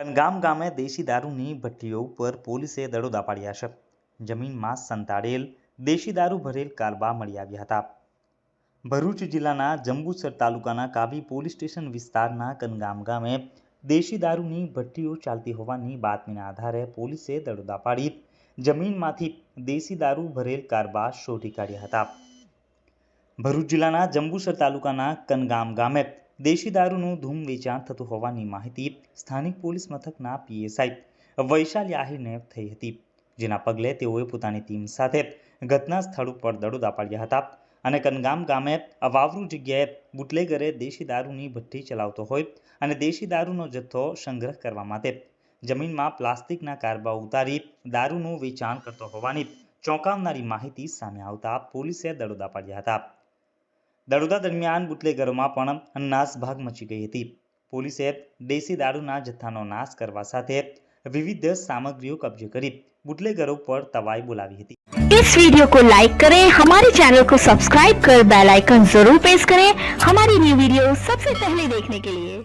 ગામ ગામે દેશી દારૂની ભઠ્ઠીઓ ઉપર પોલીસે દરોડા પાડ્યા છે. જમીનમાં સંતાડેલ દેશી દારૂ ભરેલ કારબા મળી આવ્યા હતા. ભરૂચ જિલ્લાના જંબુસર તાલુકાના કાવી પોલીસ સ્ટેશન વિસ્તારના કનગામ ગામે દેશી દારૂની ભઠ્ઠીઓ ચાલતી હોવાની બાતમીના આધારે પોલીસે દરોડા પાડી જમીનમાંથી દેશી દારૂ ભરેલ કારબા શોધી કાઢ્યા હતા. ભરૂચ જિલ્લાના જંબુસર તાલુકાના કનગામ ગામે દેશી દારૂનું ધૂમ વેચાણ થતું હોવાની માહિતી સ્થાનિક પોલીસ મથકના પીએસઆઈ વૈશાલી આહિરને થઈ હતી, જેના પગલે તેઓએ પોતાની ટીમ સાથે ઘટના સ્થળ ઉપર દરોડા પાડ્યા હતા અને કનગામ ગામે વાવરુ જગ્યાએ બુટલેગરે દેશી દારૂની ભઠ્ઠી ચલાવતો હોય અને દેશી દારૂનો જથ્થો સંગ્રહ કરવા માટે જમીનમાં પ્લાસ્ટિકના કારબા ઉતારી દારૂનું વેચાણ કરતો હોવાની ચોંકાવનારી માહિતી સામે આવતા પોલીસે દરોડા પાડ્યા હતા. દરોડા દરમિયાન બુટલેગરોમાં પણ નાસભાગ મચી ગઈ હતી પોલીસે દેશી દારૂના જથ્થાનો નાશ કરવા સાથે વિવિધ સામગ્રીઓ કબજે કરી બુટલેગરો પર તવાઈ બોલાવી હતી इस वीडियो को लाइक करें हमारे चैनल को सब्सक्राइब कर बेल आइकन जरूर प्रेस करें हमारी न्यू वीडियो सबसे पहले देखने के लिए